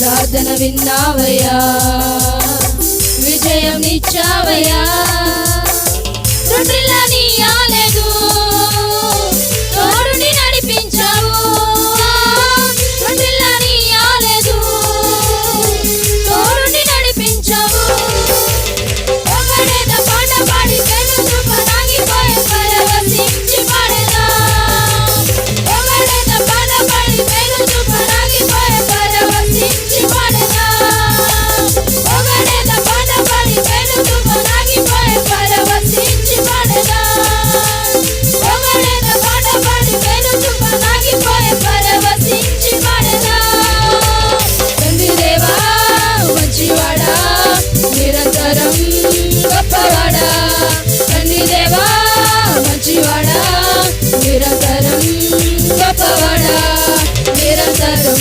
ప్రార్థన విన్నావయ్యా. విజయం ఇచ్చావయ్యా. గొప్పవాడా? తండ్రి దేవా మంచివాడా? నిరంతరం గొప్పవాడా? నిరంతరం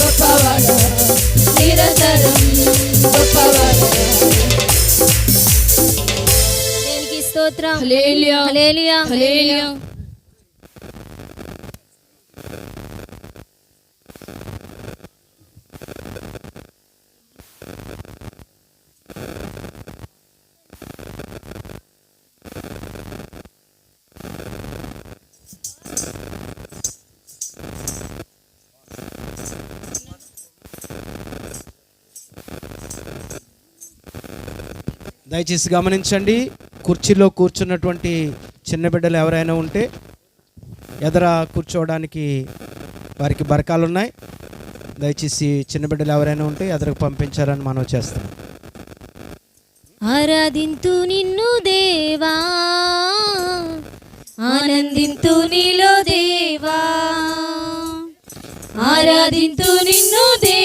గొప్పవాడా? నిరంతరం గొప్పవాడా? దేనికి స్తోత్రం? హల్లెలూయా. హల్లెలూయా. హల్లెలూయా. దయచేసి గమనించండి. కుర్చీలో కూర్చున్నటువంటి చిన్న బిడ్డలు ఎవరైనా ఉంటే ఎదర కూర్చోవడానికి వారికి బరకాలు ఉన్నాయి దయచేసి చిన్న బిడ్డలు ఎవరైనా ఉంటే ఎదరకు పంపించారని మనం చేస్తాం ఆరాధింతు నిన్ను దేవా ఆనందింతు నీలో దేవా ఆరాధింతు నిన్ను దేవా.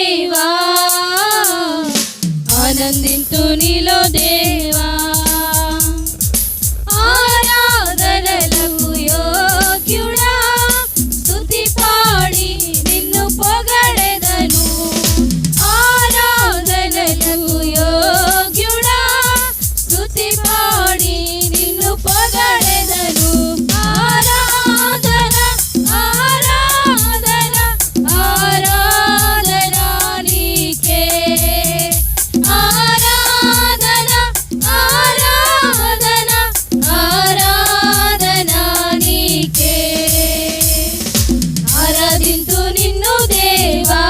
ఆరాధింతు నిన్ను దేవా.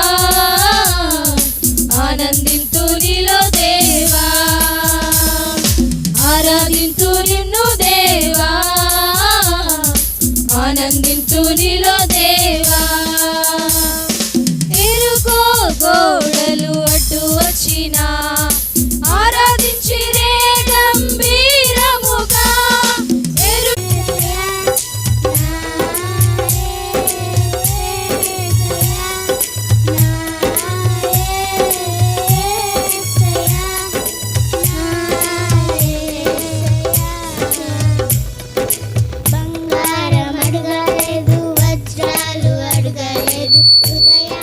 ఆనందింతు నీలో దేవా. ఆరాధింతు నిన్ను దేవా. ఆనందింతు నీలో దేవా హృదయ